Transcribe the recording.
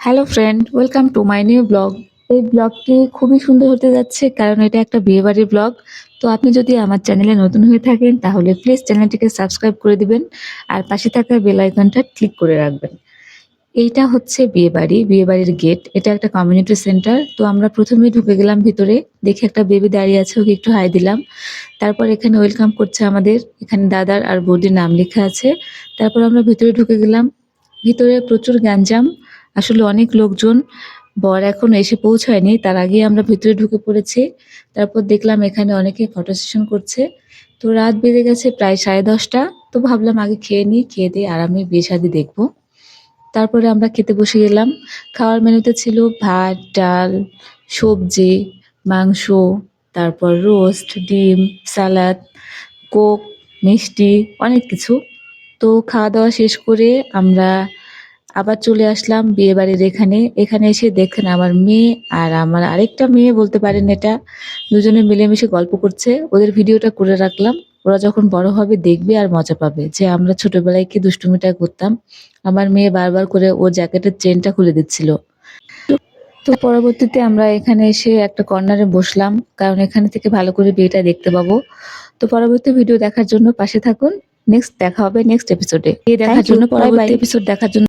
Hello friend welcome to my new blog এই ব্লগটি খুবই সুন্দর হতে যাচ্ছে, কারণ এটা একটা বিয়েবাড়ির ব্লগ তো আপনি যদি আমার চ্যানেলে নতুন হয়ে থাকেন, তাহলে প্লিজ চ্যানেলটিকে সাবস্ক্রাইব করে দিবেন, আর পাশে থাকা বেল আইকনটা ক্লিক করে রাখবেন। এইটা হচ্ছে বিয়েবাড়ি, বিয়েবাড়ির গেট এটা একটা কমিউনিটি সেন্টার তো আমরা প্রথমে ঢুকে গেলাম ভিতরে, দেখে একটা বেবি দাঁড়িয়ে আছে, ওকে একটু হাই দিলাম। তারপর এখানে ওয়েলকাম করছে আমাদের, এখানে দাদার আর বৌদির নাম লেখা আছে। তারপর আমরা ভিতরে ঢুকে গেলাম। ভিতরে প্রচুর গ্যাঞ্জাম। আসলে অনেক লোকজন বর এখনও এসে পৌঁছায়নি। তার আগে আমরা ভিতরে ঢুকে পড়েছি। তারপর দেখলাম এখানে অনেকে ফটো সেশন করছে। তো রাত বেজে গেছে প্রায় সাড়ে দশটা। তো ভাবলাম আগে খেয়ে নিই, খেয়ে দিয়ে আরামে বিয়ে শাদি দেখব। তারপরে আমরা খেতে বসে গেলাম। খাওয়ার মেনুতে ছিল ভাত, ডাল, সবজি, মাংস, তারপর রোস্ট, ডিম, সালাদ, কোক, মিষ্টি, অনেক কিছু। তো খাওয়া দাওয়া শেষ করে আমরা আবার চলে আসলাম বিয়ে বাড়ির এখানে। এখানে এসে দেখেন আমার মেয়ে আর আমার আরেকটা মেয়ে বলতে পারেন এটা। দুজনে মিলেমিশে গল্প করছে। ওদের ভিডিওটা করে রাখলাম। ওরা যখন বড় হবে দেখবে আর মজা পাবে। যে আমরা ছোটবেলায় কি দুষ্টুমিটা করতাম। আমার মেয়ে বারবার করে ও জ্যাকেটের চেনটা খুলে দিচ্ছিল। তো পরবর্তীতে আমরা এখানে এসে একটা কর্নারে বসলাম। কারণ এখানে থেকে ভালো করে বিয়েটা দেখতে পাবো। তো পরবর্তী ভিডিও দেখার জন্য পাশে থাকুন। নেক্সট দেখা হবে নেক্সট এপিসোডে। দেখার জন্য. পরবর্তী এপিসোড দেখার জন্য